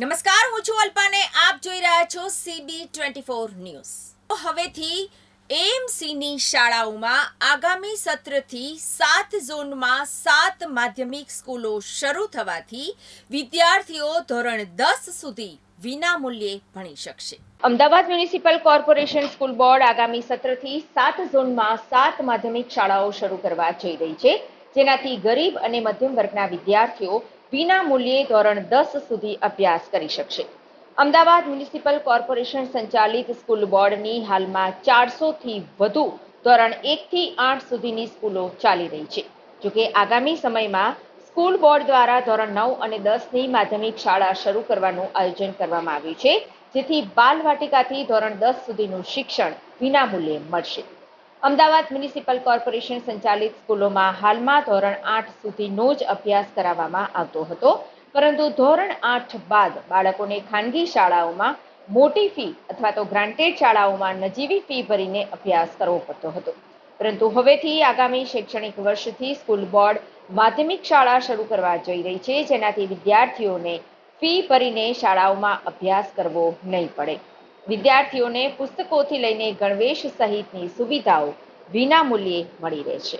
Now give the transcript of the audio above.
નમસ્કાર, હું છું અલ્પાને. આપ જોઈ રહ્યા છો સીબી ટ્વેન્ટી ફોર ન્યૂઝ. હવેથી એમસીની શાળાઓમાં આગામી સત્રથી સાત ઝોનમાં સાત માધ્યમિક સ્કૂલો શરૂ થવાથી વિદ્યાર્થીઓ ધોરણ દસ સુધી વિનામૂલ્યે ભણી શકશે. Ahmedabad municipal corporation school board આગામી સત્રથી સાત ઝોનમાં સાત માધ્યમિક શાળાઓ શરૂ કરવા જઈ રહી છે. જેનાથી ગરીબ અને મધ્યમ વર્ગના વિદ્યાર્થીઓ વિના મૂલ્યે ધોરણ દસ સુધી અભ્યાસ કરી શકશે. અમદાવાદ મ્યુનિસિપલ કોર્પોરેશન સંચાલિત સ્કૂલ બોર્ડની હાલમાં ચારસોથી વધુ ધોરણ એકથી આઠ સુધીની સ્કૂલો ચાલી રહી છે. જોકે આગામી સમયમાં સ્કૂલ બોર્ડ દ્વારા ધોરણ નવ અને દસની માધ્યમિક શાળા શરૂ કરવાનું આયોજન કરવામાં આવ્યું છે, જેથી બાલવાટિકાથી ધોરણ દસ સુધીનું શિક્ષણ વિનામૂલ્યે મળશે. અમદાવાદ મ્યુનિસિપલ કોર્પોરેશન સંચાલિત સ્કૂલોમાં હાલમાં ધોરણ આઠ સુધીનો જ અભ્યાસ કરાવવામાં આવતો હતો, પરંતુ ધોરણ આઠ બાદ બાળકોને ખાનગી શાળાઓમાં મોટી ફી અથવા તો ગ્રાન્ટેડ શાળાઓમાં નજીવી ફી ભરીને અભ્યાસ કરવો પડતો હતો. પરંતુ હવેથી આગામી શૈક્ષણિક વર્ષથી સ્કૂલ બોર્ડ માધ્યમિક શાળા શરૂ કરવા જઈ રહી છે, જેનાથી વિદ્યાર્થીઓને ફી ભરીને શાળાઓમાં અભ્યાસ કરવો નહીં પડે. વિદ્યાર્થીઓને પુસ્તકોથી લઈને ગણવેશ સહિતની સુવિધાઓ વિનામૂલ્યે મળી રહેશે